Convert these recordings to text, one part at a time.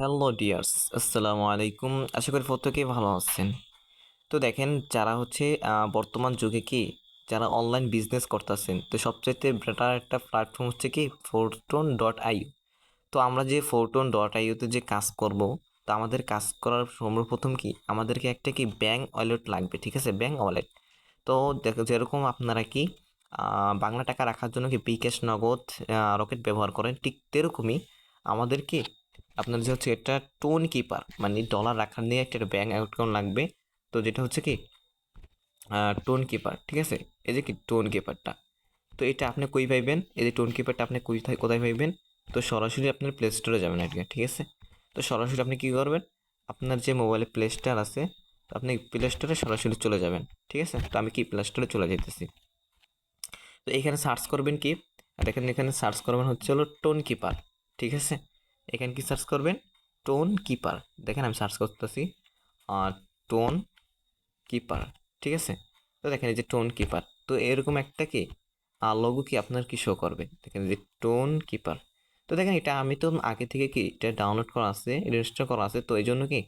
Hello dears আসসালামু আলাইকুম আশা করি প্রত্যেকেই ভালো আছেন। তো দেখেন, যারা হচ্ছে বর্তমান যুগে কি, যারা অনলাইন বিজনেস করতেছেন, তো সবচাইতে বেটার একটা প্ল্যাটফর্ম হচ্ছে কি ফোরটোন ডট আই তো আমরা যে ফোরটোন ডট আইওতে যে কাজ করব, তো আমাদের কাজ করার সর্বপ্রথম কি, আমাদেরকে একটা কি ব্যাঙ্ক ওয়ালেট লাগবে, ঠিক আছে? ব্যাঙ্ক ওয়ালেট তো দেখো, যেরকম আপনারা কি বাংলা টাকা রাখার জন্য কি বিকাশ নগদ রকেট ব্যবহার করেন, ঠিক তেরকমই আমাদের কি আপনার যে হচ্ছে এটা টোন কিপার মানে ডলার রাখার নিয়ে একটা ব্যাঙ্ক অ্যাকাউন্ট লাগবে? তো যেটা হচ্ছে কি টোন কিপার, ঠিক আছে? এই যে কি টোন কিপারটা। তো এটা আপনি কই পাইবেন? এই যে টোন কিপারটা আপনি কোথায় কোথায় পাইবেন? তো সরাসরি আপনার প্লে স্টোরে যাবেন আর কি, ঠিক আছে? তো সরাসরি আপনি কী করবেন? আপনার যে মোবাইলে প্লে স্টোর আছে, তো আপনি প্লে স্টোরে সরাসরি চলে যাবেন, ঠিক আছে? তো আমি কি প্লে স্টোরে চলে যেতেছি তো এখানে সার্চ করবেন কি? আর এখানে এখানে সার্চ করবেন হচ্ছে হলো টোন কিপার, ঠিক আছে? এখানে কি সার্চ করবেন? টোন কিপার দেখেন আমি সার্চ করতেছি। আর টোন কিপার ঠিক আছে? তো দেখেন এই যে টোন কিপার তো এরকম একটা কি? লগো কি আপনার কি শো করবে? দেখেন যে টোন কিপার তো দেখেন এটা আমি তো আগে থেকে কি এটা ডাউনলোড করা আছে রেজিস্টার করা আছে, তো এই জন্য কি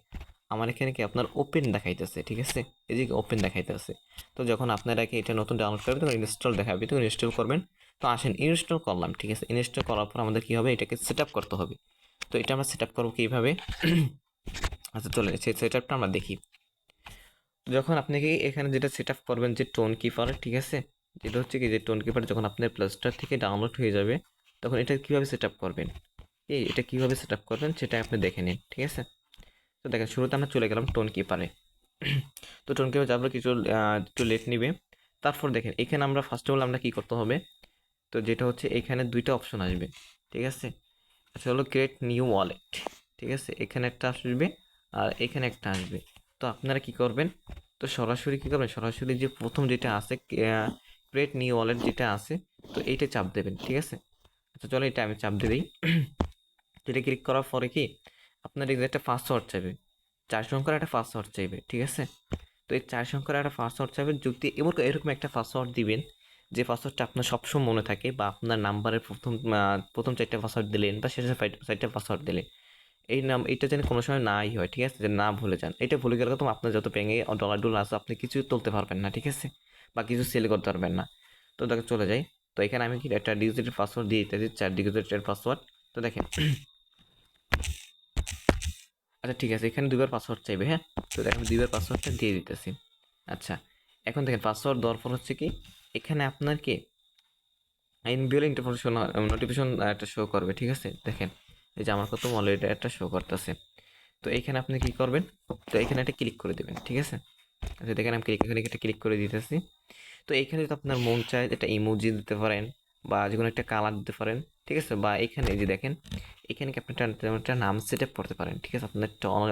আমার এখানে কি আপনার ওপেন দেখাইতেছে, ঠিক আছে? এই যে ওপেন দেখাইতেছে। তো যখন আপনারা কি এটা নতুন ডাউনলোড করবেন, তখন ইনস্টল দেখাবে, তখন ইনস্টল করবেন। তো আসেন ইনস্টল করলাম, ঠিক আছে? ইনস্টল করার পর আমাদের কী হবে? এটাকে সেট করতে হবে। তো এটা আমরা সেট আপ করব কীভাবে? আচ্ছা চলে সেই সেট আপটা আমরা দেখি। যখন আপনি কি এখানে যেটা সেট আপ করবেন যে টোন কিপার ঠিক আছে? যেটা হচ্ছে কি যে টোন কিপার যখন আপনার প্লে স্টোর থেকে ডাউনলোড হয়ে যাবে, তখন এটা কীভাবে সেট আপ করবেন? এই এটা কীভাবে সেট আপ করবেন সেটা আপনি দেখে নিন, ঠিক আছে? তো দেখেন, শুরুতে আমরা চলে গেলাম টোন কিপারে তো টোন কিপার যাবার কিছু একটু লেট নিবে। তারপর দেখেন, এখানে আমরা ফার্স্ট অফ অল আমরা কী করতে হবে? তো যেটা হচ্ছে এখানে দুইটা অপশন আসবে, ঠিক আছে? আচ্ছা হলো ক্রিয়েট নিউ ওয়ালেট ঠিক আছে? এখানে একটা আসবে আর এখানে একটা আসবে। তো আপনারা কি করবেন? তো সরাসরি কী করবেন? সরাসরি যে প্রথম যেটা আছে ক্রিয়েট নিউ ওয়ালেট যেটা আছে, তো এইটা চাপ দেবেন, ঠিক আছে? আচ্ছা চলো এটা আমি চাপ দিয়ে দিই। এটা ক্লিক করার পরে কি? আপনার যে একটা পাসওয়ার্ড চাইবে। চার সংখ্যার একটা পাসওয়ার্ড চাইবে, ঠিক আছে? তো এই চার সংখ্যার একটা পাসওয়ার্ড চাইবে যদি এমন এরকম একটা পাসওয়ার্ড দিবেন যে পাসওয়ার্ডটা আপনার সবসময় মনে থাকে বা আপনার নাম্বারের প্রথম প্রথম চারটা পাসওয়ার্ড দিলেন বা শেষে চারটা পাসওয়ার্ড দিলেন, এই নাম এটা যেন কোনো সময় নাই হয়, ঠিক আছে? যে না ভুলে যান। এটা ভুলে গেলে তো আপনার যত ব্যাঙে ডলার ডলার আছে, আপনি কিছু তুলতে পারবেন না, ঠিক আছে? বা কিছু সেল করতে পারবেন না। তো দেখে, চলে যাই। তো এখানে আমি কি একটা ডিজিটের পাসওয়ার্ড দিয়ে দিতেছি, চার ডিজিটের পাসওয়ার্ড তো দেখেন। আচ্ছা ঠিক আছে, এখানে দুইবার পাসওয়ার্ড চাইবে হ্যাঁ? তো দেখেন, দুইবার পাসওয়ার্ডটা দিয়ে দিতেছি। আচ্ছা এখন দেখেন পাসওয়ার্ড দেওয়ার পর হচ্ছে কি এখানে আপনার কি ইনভিউল ইন্টারফরমেশন নোটিফিকেশন একটা শো করবে, ঠিক আছে? দেখেন, এই যে আমার কত অলরেডি একটা শো করতেছে। তো এখানে আপনি কি করবেন? তো এখানে একটা ক্লিক করে দেবেন, ঠিক আছে? আচ্ছা দেখেন, আমি ক্লিক এখানে একটা ক্লিক করে দিতেছি। তো এখানে যদি আপনার মন চায়, একটা ইমোজি দিতে পারেন বা যে কোনো একটা কালার দিতে পারেন, ঠিক আছে? বা এখানে যে দেখেন, এখানে কি আপনি একটা নাম সেট আপ করতে পারেন, ঠিক আছে? আপনার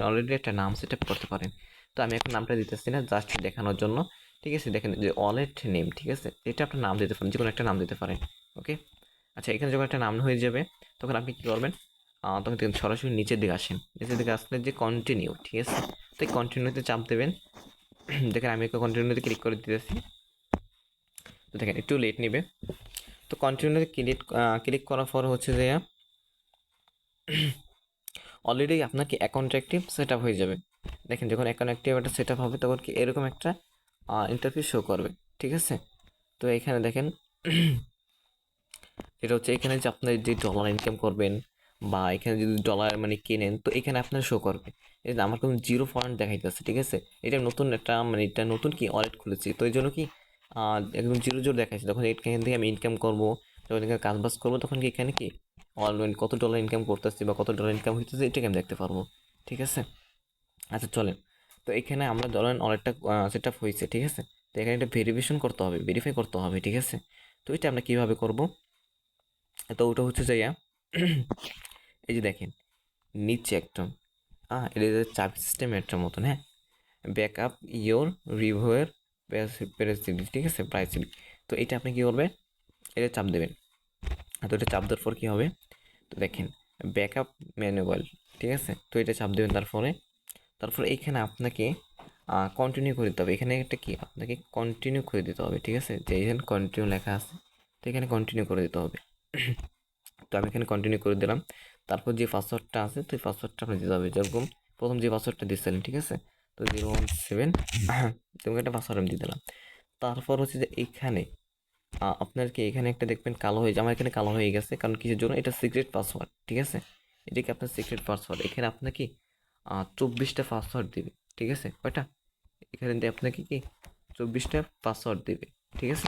অলরেডি একটা নাম সেট আপ করতে পারেন। তো আমি এখন নামটা দিতেছি না জাস্ট দেখানোর জন্য। ঠিক আছে? দেখেন যে ওয়ালেট নেম ঠিক আছে? এটা আপনার নাম দিতে পারেন যে কোনো একটা নাম দিতে পারেন ওকে আচ্ছা এখানে যখন একটা নাম হয়ে যাবে, তখন আপনি কী করবেন? তখন দেখেন সরাসরি নিচের দিকে আসেন। নিচের দিকে আসলে যে কন্টিনিউ ঠিক আছে? তো এই কন্টিনিউতে চাপ দেবেন। দেখেন আমি একটু কন্টিনিউতে ক্লিক করে দিতেছি। তো দেখেন, একটু লেট নেবে। তো কন্টিনিউতে ক্লিক ক্লিক করার পর হচ্ছে যে অলরেডি আপনার কি অ্যাকাউন্ট অ্যাক্টিভ সেট আপ হয়ে যাবে। দেখেন, যখন অ্যাকাউন্ট অ্যাক্টিভ একটা সেট আপ হবে, তখন কি এরকম একটা ইন্টারফেস শো করবে, ঠিক আছে? তো এখানে দেখেন, এটা হচ্ছে এখানে যে আপনার যে ডলার ইনকাম করবেন বা এখানে যদি ডলার মানে কেনেন, তো এখানে আপনার শো করবে। এই আমার কোনো জিরো পয়েন্ট দেখাইতেছে, ঠিক আছে? এটা নতুন একটা মানে এটা নতুন কি ওয়ালেট খুলেছি। তো এই জন্য কি একদম জিরো জিরো দেখাচ্ছে যখন এখান থেকে আমি ইনকাম করব, যখন এখানে কাজ বাজ করব, তখন কি এখানে কি অলরেডি কত ডলার ইনকাম করতেছি বা কত ডলার ইনকাম হইতেছে, এটাকে আমি দেখতে পারব, ঠিক আছে? আচ্ছা চলেন। তো এখানে আমরা ধরেন অনেকটা সেট আপ হয়েছে, ঠিক আছে? তো এখানে এটা ভেরিফিকেশন করতে হবে ভেরিফাই করতে হবে, ঠিক আছে? তো এটা আমরা কীভাবে করব? তো ওটা হচ্ছে যাইয়া এই যে দেখেন, নিচে একদম হ্যাঁ এটা চাবি সিস্টেম একটা মতন হ্যাঁ? ব্যাক আপ ইয়োর রিভিউয়ের প্রেসিডি ঠিক আছে? প্রাইসিডি তো এটা আপনি কী করবেন? এটা চাপ দেবেন। তো এটা চাপ দেওয়ার পর কী হবে? তো দেখেন ব্যাক আপ ম্যানুয়াল ঠিক আছে? তো এটা চাপ দেবেন তারপরে তারপর এখানে আপনাকে কন্টিনিউ করে দিতে হবে। এখানে একটা কি? আপনাকে কন্টিনিউ করে দিতে হবে, ঠিক আছে? যে এখানে কন্টিনিউ লেখা আছে, তো এখানে কন্টিনিউ করে দিতে হবে। তো আমি এখানে কন্টিনিউ করে দিলাম। তারপর যে পাসওয়ার্ডটা আছে, তো পাসওয়ার্ডটা আপনি দিতে হবে। যেরকম প্রথম যে পাসওয়ার্ডটা দিচ্ছিলেন, ঠিক আছে? তো জিরো ওয়ান সেভেন তোমাকে একটা পাসওয়ার্ড আমি দিয়ে দিলাম। তারপর হচ্ছে যে এইখানে আ- আপনার কি এখানে একটা দেখবেন কালো হয়ে, আমার এখানে কালো হয়ে গেছে, কারণ কিসের জন্য? এটা সিক্রেট পাসওয়ার্ড ঠিক আছে? এটা কি আপনার সিক্রেট পাসওয়ার্ড এখানে আপনাকে চব্বিশটা পাসওয়ার্ড দিবে, ঠিক আছে? কয়টা? এখানে দিয়ে আপনাকে কি? চব্বিশটা পাসওয়ার্ড দেবে, ঠিক আছে?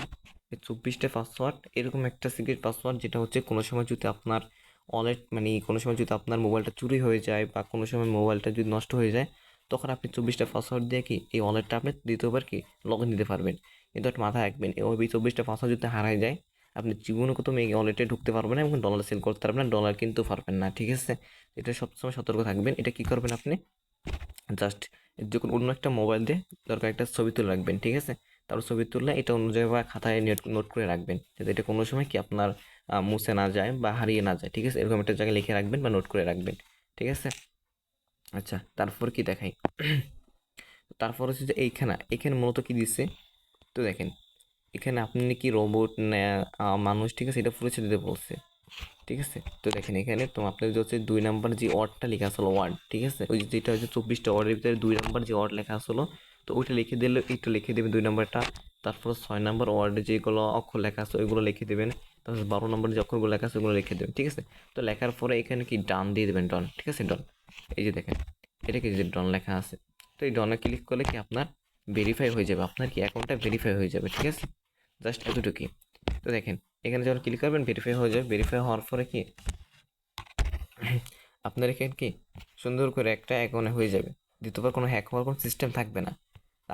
এই চব্বিশটা পাসওয়ার্ড এরকম একটা সিক্রেট পাসওয়ার্ড যেটা হচ্ছে কোনো সময় যদি আপনার ওয়ালেট মানে কোনো সময় যদি আপনার মোবাইলটা চুরি হয়ে যায় বা কোনো সময় মোবাইলটা যদি নষ্ট হয়ে যায়, তখন আপনি চব্বিশটা পাসওয়ার্ড দিয়ে কি এই ওয়ালেটটা আপনি দ্বিতীয়বার কি লগ ইন দিতে পারবেন। কিন্তু মাথায় রাখবেন ওই চব্বিশটা পাসওয়ার্ড যদি হারায় যায় আপনি জীবনে কত এই ওয়ালেটে ঢুকতে পারবেন না এবং ডলার সেল করতে পারবেন না ডলার কিন্তু পারবেন না, ঠিক আছে? এটা সবসময় সতর্ক থাকবেন। এটা কি করবেন আপনি? জাস্ট যখন অন্য একটা মোবাইল দিয়ে দরকার একটা ছবি তুলে রাখবেন, ঠিক আছে? তারপর ছবি তুললে এটা অন্য জায়গায় বা খাতায় নোট নোট করে রাখবেন। যাতে এটা কোনো সময় কি আপনার মুছে না যায় বা হারিয়ে না যায়, ঠিক আছে? এরকম একটা জায়গায় লিখে রাখবেন বা নোট করে রাখবেন, ঠিক আছে? আচ্ছা তারপর কি দেখাই? তারপর হচ্ছে যে এইখানে এখানে মূলত কি দিচ্ছে তো দেখেন এখানে আপনি কি রোবট মানুষ, ঠিক আছে? এটা পরিচয় দিতে বলছে। ঠিক আছে? তো দেখেন এখানে তো আপনার যে হচ্ছে দুই নাম্বার যে ওয়ার্ডটা লেখা আসলো ওয়ার্ড ঠিক আছে? ওই যেটা হচ্ছে চব্বিশটা ওয়ার্ডের ভিতরে দুই নাম্বার যে ওয়ার্ড লেখা আসলো তো ওইটা লিখে দিলে, একটু লিখে দেবেন দুই নাম্বারটা। তারপর ছয় নাম্বার ওয়ার্ডে যেগুলো অক্ষর লেখা আছে, ওইগুলো লিখে দেবেন। তারপর বারো নম্বর যে অক্ষরগুলো লেখা আছে, ওগুলো লিখে দেবেন, ঠিক আছে? তো লেখার পরে এখানে কি ডান দিয়ে দেবেন ডন ঠিক আছে? ডন এই যে দেখেন এটা কি যে ডন লেখা আছে। তো এই ডনে ক্লিক করলে কি আপনার ভেরিফাই হয়ে যাবে, আপনার কি অ্যাকাউন্টটা ভেরিফাই হয়ে যাবে, ঠিক আছে? জাস্ট এতটুকুই। তো দেখেন, এখানে যখন ক্লিক করবেন ভেরিফাই হয়ে যাবে। ভেরিফাই হওয়ার পরে কি? আপনার এখানে কি? সুন্দর করে একটা অ্যাকাউন্টে হয়ে যাবে। দ্বিতীয়বার কোনো হ্যাক হওয়ার কোনো সিস্টেম থাকবে না।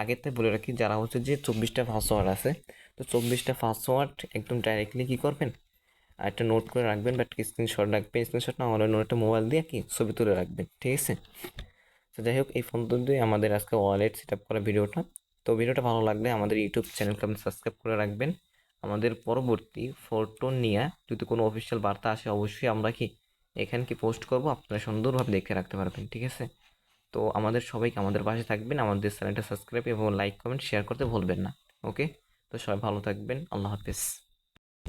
আগের থেকে বলে রাখি, যারা হচ্ছে যে চব্বিশটা পাসওয়ার্ড আছে, তো চব্বিশটা পাসওয়ার্ড একদম ডাইরেক্টলি কী করবেন? আর একটা নোট করে রাখবেন বা একটা স্ক্রিনশট রাখবেন। স্ক্রিনশট না হলে একটা মোবাইল দিয়ে কি? ছবি তুলে রাখবেন, ঠিক আছে? তো যাই হোক, এই ফোন দিয়ে আমাদের আজকে ওয়ালেট সেট আপ করা ভিডিওটা। তো ভিডিওটা ভালো লাগলে আমাদের ইউটিউব চ্যানেলকে আপনি সাবস্ক্রাইব করে রাখবেন। আমাদের পরবর্তী ফটো নিয়ে যদি কোনো অফিসিয়াল বার্তা আসে, অবশ্যই আমরা কি এখানে কি পোস্ট করব, আপনারা সুন্দরভাবে দেখে রাখতে পারবেন, ঠিক আছে? তো আমাদের সবাইকে আমাদের পাশে থাকবেন। আমাদের চ্যানেলটা সাবস্ক্রাইব এবং লাইক কমেন্ট শেয়ার করতে ভুলবেন না ওকে তো সবাই ভালো থাকবেন। আল্লাহ হাফিজ।